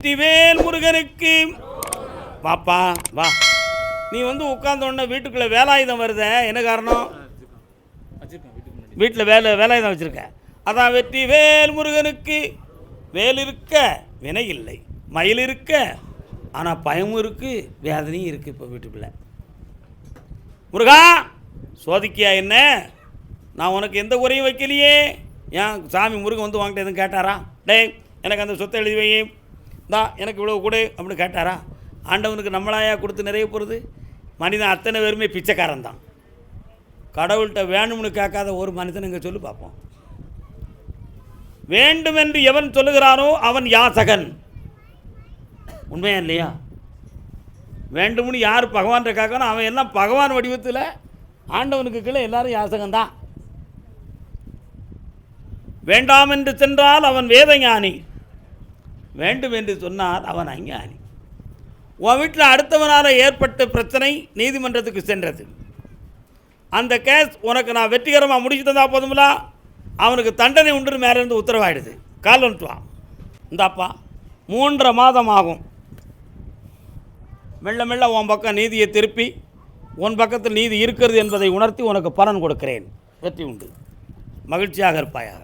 வெற்றிவேல் முருகனுக்கு. வாப்பா வா. நீ வந்து உட்கார்ந்த உடனே வீட்டுக்குள்ளே வேலாயுதம் வருத என்ன காரணம்? வீட்டில் வேலை வேலாயுதம் வச்சுருக்க. அதான் வெற்றிவேல் முருகனுக்கு. வேல் இருக்க வினை இல்லை. மயில் இருக்க ஆனால் பயமும் இருக்குது வேதனையும் இருக்குது இப்போ வீட்டுக்குள்ளே. முருகா சோதிக்கியா என்ன? நான் உனக்கு எந்த உரையும் வைக்கலையே. ஏன் சாமி முருகன் வந்து வாங்கிட்டு எதுவும் கேட்டாரா? டே எனக்கு அந்த சொத்தை எழுதி வையேன் தான் எனக்கு இவ்வளோ கொடு அப்படின்னு கேட்டாரா? ஆண்டவனுக்கு நம்மளாயா கொடுத்து நிறைய போகிறது மனிதன் அத்தனை பேருமே பிச்சைக்காரன் தான். கடவுள்கிட்ட வேணும்னு கேட்காத ஒரு மனிதன் இங்கே சொல்லி பார்ப்போம். வேண்டுமென்று எவன் சொல்லுகிறானோ அவன் யாசகன். உண்மையா இல்லையா? வேண்டும்னு யார் பகவான்கிட்ட கேட்கணும் அவன் எல்லாம் பகவான் வடிவத்தில் ஆண்டவனுக்கு கீழே எல்லாரும் யாசகம்தான் வேண்டாம் என்று சென்றால் அவன் வேதஞானி. வேண்டும் என்று சொன்னால் அவன் அஞ்ஞானி. உன் வீட்டில் அடுத்தவனால் ஏற்பட்ட பிரச்சனை நீதிமன்றத்துக்கு சென்றது. அந்த கேஸ் உனக்கு நான் வெற்றிகரமாக முடிச்சு தந்தா போதுமில்ல அவனுக்கு தண்டனை உண்டு மேலேருந்து உத்தரவாயிடுது. கால் வந்துட்டுவான் இந்தாப்பா மூன்றரை மாதம் ஆகும். மெல்ல மெல்ல உன் பக்கம் நீதியை திருப்பி உன் பக்கத்தில் நீதி இருக்கிறது என்பதை உணர்த்தி உனக்கு பலன் கொடுக்கிறேன். வெற்றி உண்டு. மகிழ்ச்சியாக இருப்பாயாக.